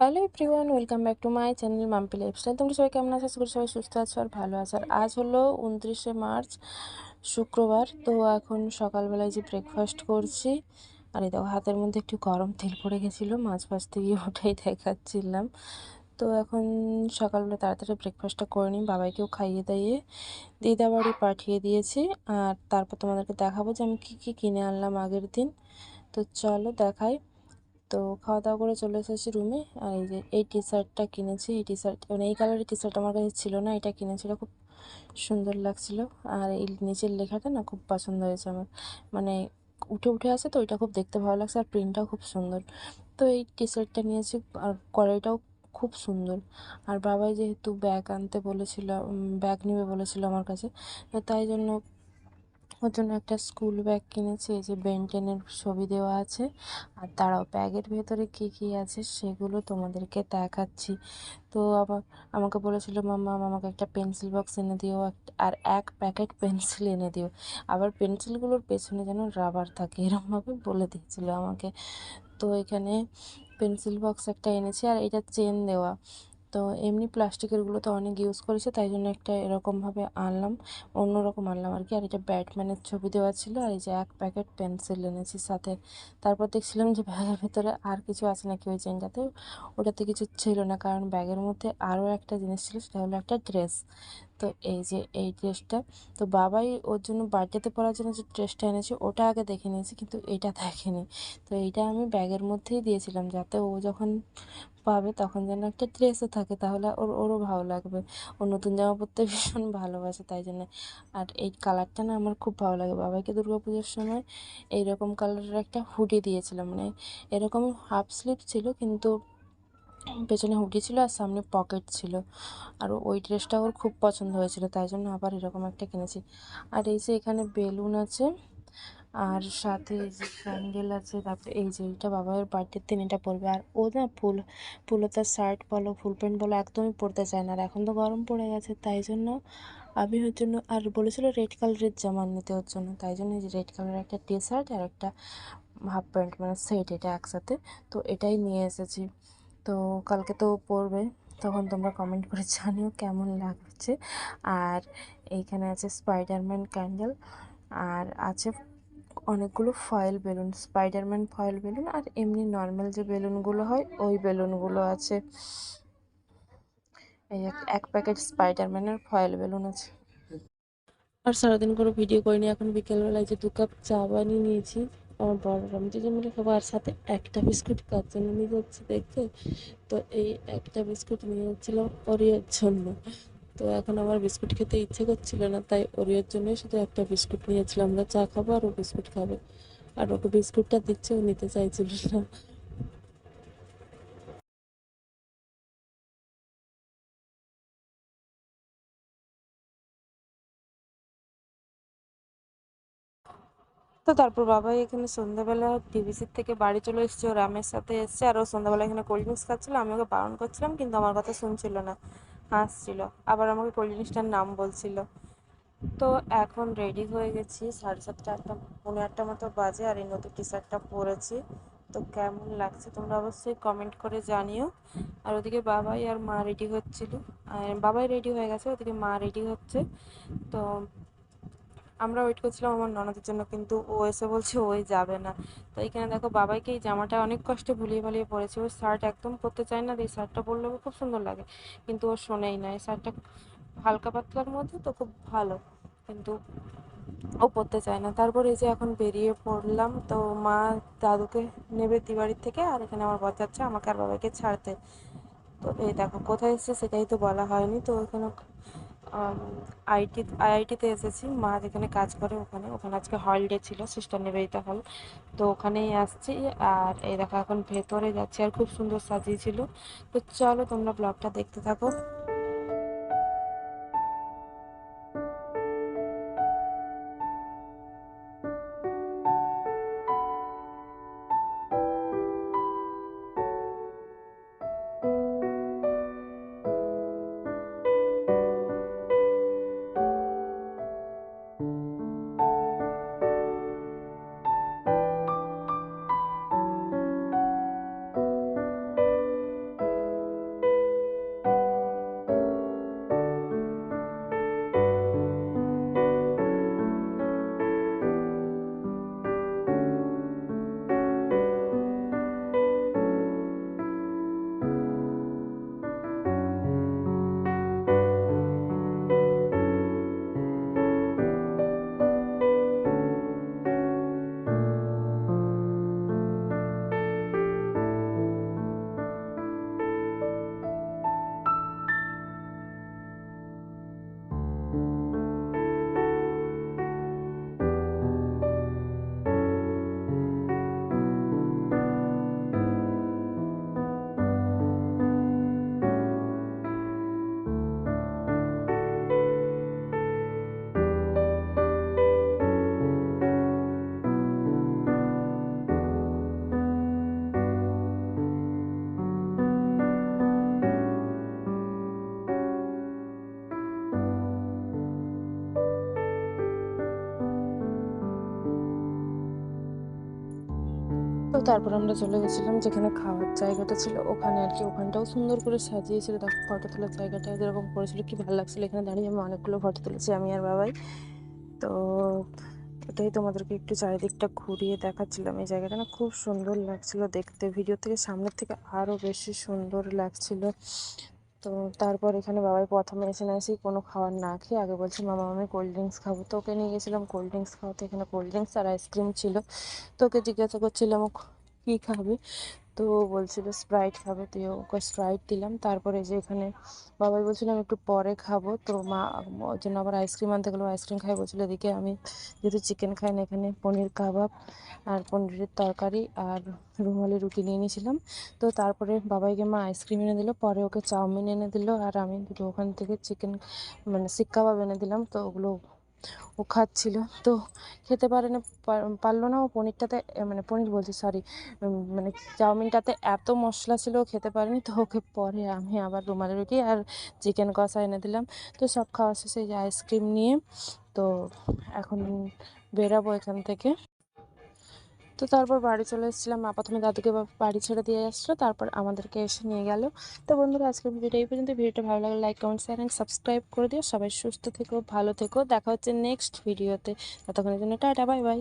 Hello everyone welcome back to my channel Mampi lifestyle তোমরা সবাই কেমন আছো? সবাই সুস্থ আছো আর ভালো আছো। আর আজ হলো উনত্রিশে মার্চ, শুক্রবার। তো এখন সকালবেলায় যে ব্রেকফাস্ট করছি, আর এই দেখো হাতের মধ্যে একটু গরম তেল পড়ে গেছিল, মাছ ভাজতে গিয়ে ওটাই দেখাচ্ছিলাম। তো এখন সকালবেলা তাড়াতাড়ি ব্রেকফাস্টটা করে নিই, বাবাইকেও খাইয়ে দাইয়ে দিদা বাড়ি পাঠিয়ে দিয়েছি। আর তারপর তোমাদেরকে দেখাবো যে আমি কী কী কিনে আনলাম আগের দিন। তো চলো দেখাই। তো খাওয়া দাওয়া করে চলে এসেছি রুমে আর এই যে, এই টি শার্টটা কিনেছি। এই টি শার্ট মানে এই কালারের টি শার্ট আমার কাছে ছিল না, এটা কিনেছিল। খুব সুন্দর লাগছিল। আর এই নিচের লেখাটা না খুব পছন্দ হয়েছে আমার। মানে উঠে উঠে আছে তো ওইটা খুব দেখতে ভালো লাগছে আর প্রিন্টটাও খুব সুন্দর। তো এই টি শার্টটা নিয়েছি, আর কোয়ালিটিটাও খুব সুন্দর। আর বাবাই যেহেতু ব্যাগ আনতে বলেছিল ব্যাগ নেবে বলেছিল আমার কাছে। তাই জন্য ওর জন্য একটা স্কুল ব্যাগ কিনেছি, এই যে বেনটেনের ছবি দেওয়া আছে। আর তারাও ব্যাগের ভেতরে কি কি আছে সেগুলো তোমাদেরকে দেখাচ্ছি। তো আবার আমাকে বলেছিল, মাম্মা, আমাকে একটা পেন্সিল বক্স এনে দিও আর এক প্যাকেট পেন্সিল এনে দিও। আবার পেন্সিলগুলোর পেছনে যেন রাবার থাকে, এরমভাবে বলে দিয়েছিল আমাকে। তো এখানে পেন্সিল বক্স একটা এনেছি, আর এটা চেন দেওয়া। তো এমনি প্লাস্টিকেরগুলো তো অনেক ইউজ করেছে, তাই জন্য একটা এরকমভাবে আনলাম, অন্যরকম আনলাম আর কি। আর এটা ব্যাটম্যানের ছবি দেওয়া ছিল আর এই যে এক প্যাকেট পেন্সিল এনেছি সাথে। তারপর দেখছিলাম যে ব্যাগের ভিতরে আর কিছু আছে নাকি ওই চেনটাতে ওটাতে কিছু ছিল না, কারণ ব্যাগের মধ্যে আরও একটা জিনিস ছিল, সেটা হলো একটা ড্রেস তো এই যে, এই ড্রেসটা। তো বাবাই ওর জন্য বার্থডেতে পরার জন্য যে ড্রেসটা এনেছে, ওটা আগে দেখে নিয়েছি, কিন্তু এটা দেখেনি। তো এইটা আমি ব্যাগের মধ্যেই দিয়েছিলাম যাতে ও যখন পাবে তখন যেন একটা ড্রেসও থাকে, তাহলে ওর, ওরও ভালো লাগবে। ও নতুন জামা পরতে ভীষণ ভালোবাসে তাই জন্য। আর এই কালারটা না আমার খুব ভালো লাগে। বাবাকে দুর্গা পুজোর সময় এইরকম কালারের একটা হুডি দিয়েছিলাম। মানে এরকম হাফ স্লিভ ছিল, কিন্তু পেছনে হুডি ছিল আর সামনে পকেট ছিল। আর ওই ড্রেসটা ওর খুব পছন্দ হয়েছিল, তাই জন্য আবার এরকম একটা কিনেছি। আর এই যে এখানে বেলুন আছে, আর সাথে এই যে ক্যান্ডেল আছে, তারপরে এই যে এটা বাবার বার্থডের দিন এটা পরবে। আর ও না ফুল ফুলতার শার্ট বলো, ফুল প্যান্ট বলো, একদমই পরতে চায় না। আর এখন তো গরম পড়ে গেছে, তাই জন্য আমি ওর জন্য, আর বলেছিল রেড কালারের জামা নিতে ওর জন্য। তাই জন্য এই যে রেড কালারের একটা টি শার্ট আর একটা হাফ প্যান্ট মানে সেট এটা একসাথে। তো এটাই নিয়ে এসেছি। তো কালকে তো পরবে তখন তোমরা কমেন্ট করে জানিও কেমন লাগছে। আর এইখানে আছে স্পাইডারম্যান ক্যান্ডেল আর আছে অনেকগুলো foil balloon spiderman foil balloon আর এমনি নর্মাল যে বেলুনগুলো হয়, ওই বেলুনগুলো আছে। এই এক প্যাকেট স্পাইডারম্যানের ফয়েল বেলুন আছে। আর সারাদিন কোনো ভিডিও করিনি, এখন বিকেলবেলায় যে দু কাপ চা বানিয়ে নিয়েছি আমার বড় আমি যে মিলে খাব আর সাথে একটা বিস্কুট কার জন্য নিয়ে যাচ্ছে দেখতে তো এই একটা বিস্কুট নিয়ে যাচ্ছিলাম অরিয়ার জন্য। তো এখন আমার বিস্কুট খেতে ইচ্ছে করছিল না, তাই অরিয়ার জন্যই শুধু একটা বিস্কুট নিয়েছিলাম আমরা চা খাব আর ও বিস্কুট খাবে। আর ওকে বিস্কুটটা দিচ্ছে, ও নিতে চাইছিল না। তো তারপর বাবাই এখানে সন্ধ্যাবেলা টিভিসির থেকে বাড়ি চলে এসছে, ও রামের সাথে এসছে, আর ও সন্ধ্যাবেলা এখানে কোল্ড ড্রিঙ্কস খাচ্ছিল, আমি ওকে বারণ করছিলাম, কিন্তু আমার কথা শুনছিল না, হাসছিল, আবার আমাকে কোল্ড ড্রিঙ্কসটার নাম বলছিল। তো এখন রেডি হয়ে গেছি, সাড়ে সাতটা আটটা পনেরো আটটা মতো বাজে, আর এই নতুন টি শার্টটা পরেছি। তো কেমন লাগছে তোমরা অবশ্যই কমেন্ট করে জানিও। আর ওদিকে বাবাই আর মা রেডি হচ্ছিল, আর বাবাই রেডি হয়ে গেছে, ওদিকে মা রেডি হচ্ছে। তো আমরা ওয়েট করছিলাম আমার ননদের জন্য, কিন্তু ও এসে বলছে ওই যাবে না। তো এখানে দেখো বাবাইকে এই জামাটা অনেক কষ্টে ভুলিয়ে ভালিয়ে পরেছে। ওই শার্ট একদম পরতে চায় না, এই শার্টটা পরলে খুব সুন্দর লাগে। কিন্তু ও শোনেই না, এই শার্টটা হালকা পাতলার মধ্যে তো খুব ভালো, কিন্তু ও পড়তে চায় না। তারপর এই যে এখন বেরিয়ে পড়লাম, তো মা দাদুকে নেবে তিবাড়ির থেকে, আর এখানে আমার বর যাচ্ছে, আমাকে আর বাবাকে ছাড়তে। তো এই দেখো কোথায় এসছে সেটাই তো বলা হয়নি, তো এখানে আইটি, আইআইটিতে এসেছি। মা যেখানে কাজ করে ওখানে। ওখানে আজকে হল ডে ছিল সিস্টার নিবেদিতা হল তো ওখানেই আসছি আর এই দেখো এখন ভেতরে যাচ্ছি আর খুব সুন্দর সাজিয়েছিল। তো চলো তোমরা ব্লগটা দেখতে থাকো। তারপর আমরা চলে গেছিলাম যেখানে খাওয়ার জায়গাটা ছিল। ওখানে আর কি, ওখানটাও সুন্দর করে সাজিয়েছিল। দেখো, ফটো তোলার জায়গাটা যেরকম করেছিল, কি ভালো লাগছিল। এখানে দাঁড়িয়ে আমি অনেকগুলো ফটো তুলেছি, আমি আর বাবাই। তো এটাই তোমাদেরকে একটু চারিদিকটা ঘুরিয়ে দেখাচ্ছিলাম। এই জায়গাটা না খুব সুন্দর লাগছিল দেখতে। ভিডিও থেকে সামনের থেকে আরও বেশি সুন্দর লাগছিল। তো তারপর এখানে বাবাই প্রথমে এসে না এসেই কোনো খাবার না খেয়ে আগে বলছে, মামা, আমি কোল্ড ড্রিঙ্কস খাব। তো ওকে নিয়ে গেছিলাম কোল্ড ড্রিঙ্কস খাওয়াতে। এখানে কোল্ড ড্রিঙ্কস আর আইসক্রিম ছিল। তোকে জিজ্ঞাসা করছিলাম কী খাবে? তো বলছিল স্প্রাইট খাবে, তো ওকে স্প্রাইট দিলাম। তারপরে যে এখানে বাবাই বলছিলাম একটু পরে খাব। তো মা, ওর জন্য আবার আইসক্রিম আনতে গেলো। আইসক্রিম খাই বলছিল, এদিকে আমি যেহেতু চিকেন খাই না, এখানে পনির কাবাব আর পনিরের তরকারি আর রুমালি রুটি নিয়ে নিয়েছিলাম। তো তারপরে বাবাইকে মা আইসক্রিম এনে দিল। পরে ওকে চাউমিন এনে দিল। আর আমি দুটো ওখান থেকে চিকেন মানে শিক কাবাব এনে দিলাম। তো ওগুলো ও খাচ্ছিল। তো খেতে পারে না পারল না। ও পনিরটাতে মানে পনির বলছি সরি মানে চাউমিনটাতে এত মশলা ছিল, ও খেতে পারেনি। তো ওকে পরে আমি আবার রুমালি রুটি আর চিকেন কষা এনে দিলাম। তো সব খাওয়া শেষে আইসক্রিম নিয়ে, তো এখন বেরাবো এখান থেকে। তো তারপর বাড়ি চলে এসেছিলাম। মা প্রথমে দাদুকে বাড়ি ছেড়ে দিয়ে আসলো, তারপর আমাদেরকে এসে নিয়ে গেল। তো বন্ধুরা, আজকের ভিডিওটা এই পর্যন্ত। ভিডিওটা ভালো লাগলে like comment share and subscribe করে দিও। সবাই সুস্থ থেকো, ভালো থেকো। দেখা হচ্ছে নেক্সট ভিডিওতে ততক্ষণের জন্য টাটা বাই বাই